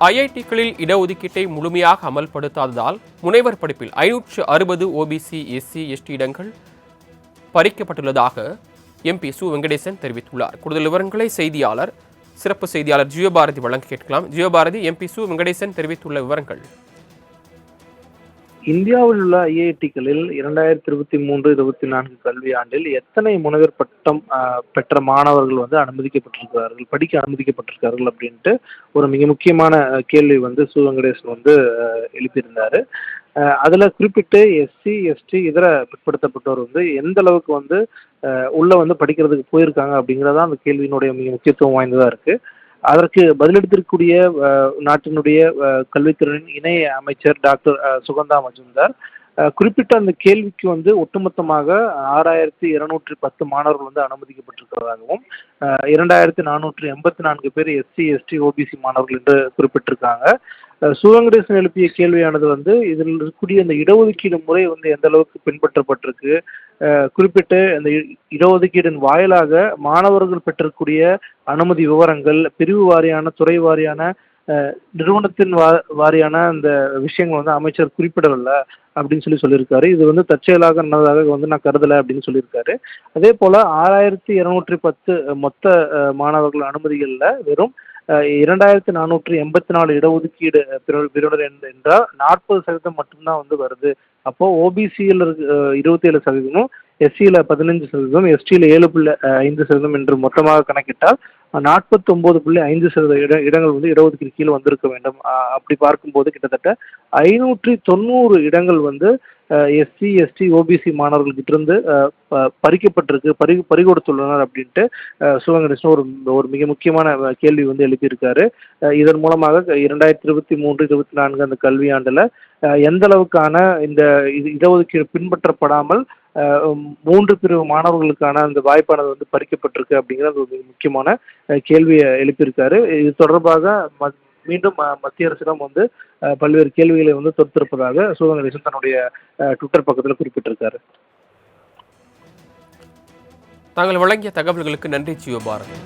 ஐஐடிகளில் இடஒதுக்கீட்டை முழுமையாக அமல்படுத்தாததால் முனைவர் படிப்பில் ஐநூற்று அறுபது ஓபிசி எஸ்சி எஸ்டி இடங்கள் பறிக்கப்பட்டுள்ளதாக எம்பி சு. வெங்கடேசன் தெரிவித்துள்ளார். கூடுதல் விவரங்களை செய்தியாளர் சிறப்பு செய்தியாளர் ஜியோபாரதி வழங்க கேட்கலாம். ஜியோபாரதி எம்பி சு. வெங்கடேசன் தெரிவித்துள்ள விவரங்கள். இந்தியாவில் உள்ள ஐஐடிகளில் இரண்டாயிரத்தி இருபத்தி மூன்று இருபத்தி நான்கு கல்வியாண்டில் எத்தனை முனைவர் பட்டம் பெற்ற மாணவர்கள் வந்து அனுமதிக்கப்பட்டிருக்கிறார்கள் படிக்க அனுமதிக்கப்பட்டிருக்கார்கள் அப்படின்ட்டு ஒரு மிக முக்கியமான கேள்வி வந்து சு. வெங்கடேசன் வந்து எழுப்பியிருந்தார். எழுப்பியிருந்தாரு குறிப்பிட்டு எஸ்சி எஸ்டி இதர பிற்படுத்தப்பட்டோர் வந்து எந்த அளவுக்கு வந்து உள்ளே உள்ள வந்து படிக்கிறதுக்கு போயிருக்காங்க அப்படிங்கிறதான் அந்த கேள்வியினுடைய மிக முக்கியத்துவம் வாய்ந்ததாக இருக்குது அதற்கு பதிலளித்திருக்கக்கூடிய நாட்டினுடைய கல்வித்துறையின் இணை அமைச்சர் டாக்டர் சுகந்தா மஜும்தார். குறிப்பிட்ட அந்த கேள்விக்கு வந்து ஒட்டுமொத்தமாக ஆறாயிரத்தி இருநூற்றி பத்து மாணவர்கள் வந்து அனுமதிக்கப்பட்டிருக்கிறதாகவும் இரண்டாயிரத்தி நானூற்றி எண்பத்தி நான்கு பேர் எஸ்சி எஸ்டி ஓபிசி மாணவர்கள் என்று குறிப்பிட்டிருக்காங்க. அஹ், எழுப்பிய கேள்வியானது வந்து இதில் இருக்கக்கூடிய அந்த இடஒதுக்கீடு முறை வந்து எந்த அளவுக்கு பின்பற்றப்பட்டிருக்கு குறிப்பிட்டு அந்த இ- இடஒதுக்கீடின் வாயிலாக மாணவர்கள் பெற்றக்கூடிய அனுமதி விவரங்கள் பிரிவு வாரியான துறை வாரியான நிறுவனத்தின் வா வாரியான அந்த விஷயங்கள் வந்து அமைச்சர் குறிப்பிடவில்லை அப்படின்னு சொல்லி சொல்லியிருக்காரு. இது வந்து தற்செயலாக நடந்ததாக வந்து நான் கருதலை அப்படின்னு சொல்லியிருக்காரு. அதே போல ஆறாயிரத்தி இருநூற்றி பத்து மொத்த மாணவர்கள் அனுமதிகளில் வெறும் இரண்டாயிரத்தி நானூற்றி எண்பத்தி நாலு இடஒதுக்கீடு பிரிவினர் என்றால் நாற்பது சதவீதம் மட்டும்தான் வந்து வருது. அப்போ ஓபிசியில் இருபத்தி ஏழு சதவீதமும் எஸ்சியில் பதினஞ்சு சதவீதம் எஸ்டியில் ஏழு புள்ளி ஐந்து சதவீதம் என்று மொத்தமாக கணக்கிட்டால் நாற்பத்தி ஒன்பது புள்ளி ஐந்து சதவீத இட இடங்கள் வந்து இடஒதுக்கீடு கீழே வந்திருக்க வேண்டும். அப்படி பார்க்கும்போது கிட்டத்தட்ட ஐநூற்றி தொண்ணூறு இடங்கள் வந்து எஸ்சி எஸ்டி ஓபிசி மாணவர்கள்கிட்ட இருந்து ப- பறிக்கப்பட்டிருக்கு பறி பறிகொடுத்துள்ளனர் அப்படின்ட்டு சிவகணேசன் ஒரு ஒரு மிக முக்கியமான கேள்வி வந்து எழுப்பியிருக்காரு. இதன் மூலமாக இரண்டாயிரத்தி இருபத்தி மூன்று இருபத்தி நான்கு அந்த கல்வியாண்டில் எந்த அளவுக்கான இந்த இது இடஒதுக்கீடு பின்பற்றப்படாமல் மூன்று பிரிவு மாணவர்களுக்கான அந்த வாய்ப்பானது வந்து பறிக்கப்பட்டிருக்கு அப்படிங்கிறது ஒரு முக்கியமான கேள்வியை எழுப்பியிருக்காரு. இது தொடர்பாக மீண்டும் மத்திய அரசிடம் வந்து பல்வேறு கேள்விகளை வந்து தொடுத்திருப்பதாக சிவகணேசன் தன்னுடைய ட்விட்டர் பக்கத்தில் குறிப்பிட்டிருக்காரு. தாங்கள் வழங்கிய தகவல்களுக்கு நன்றி சிவபாரதி